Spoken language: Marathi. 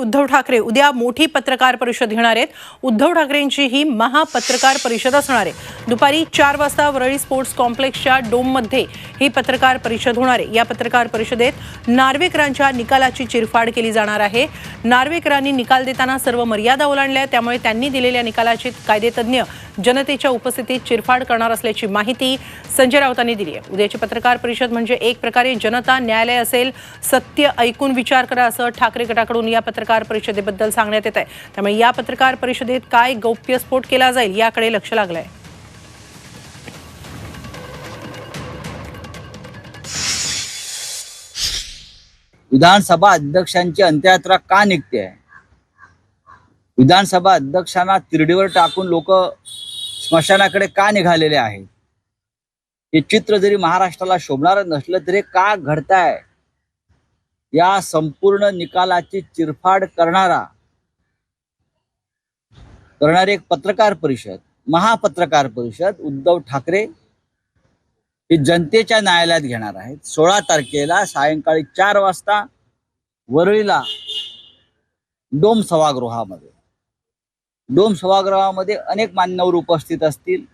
उद्धव ठाकरे उद्या मोठी पत्रकार परिषद घेणार आहेत. उद्धव ठाकरेंची ही महापत्रकार परिषद असणार आहे. दुपारी चार वाजता वरळी स्पोर्ट्स कॉम्प्लेक्सच्या डोममध्ये ही पत्रकार परिषद होणार आहे. या पत्रकार परिषदेत नार्वेकरांच्या निकालाची चिरफाड केली जाणार आहे. नार्वेकरांनी निकाल देताना सर्व मर्यादा ओलांडल्या त्यामुळे त्यांनी दिलेल्या निकालाची कायदेतज्ञ जनतेच्या उपस्थितीत चिरफाड करणार असल्याची माहिती संजय राऊतांनी दिली आहे. उद्याची पत्रकार परिषद म्हणजे एक प्रकारे जनता न्यायालय असेल सत्य ऐकून विचार करा असं ठाकरे गटाकडून या पत्रकार परिषदेबद्दल सांगण्यात येत आहे. त्यामुळे या पत्रकार परिषदेत काय गौप्यस्फोट केला जाईल याकडे लक्ष लागलंय. विधानसभा अध्यक्षांची अंत्ययात्रा का निघते आहे विधानसभा अध्यक्षांना तिरडीवर टाकून लोक स्मशानाकडे का निघालेले आहेत? हे चित्र जरी महाराष्ट्राला शोभणार नसलं तरी का घडताय? या संपूर्ण निकालाची चिरफाड करणारा करणारी एक पत्रकार परिषद महापत्रकार परिषद उद्धव ठाकरे हे जनतेच्या न्यायालयात घेणार आहेत. सोळा तारखेला सायंकाळी चार वाजता वरळीला डोम सभागृहामध्ये डोम सभागृहामध्ये अनेक मान्यवर उपस्थित असतील.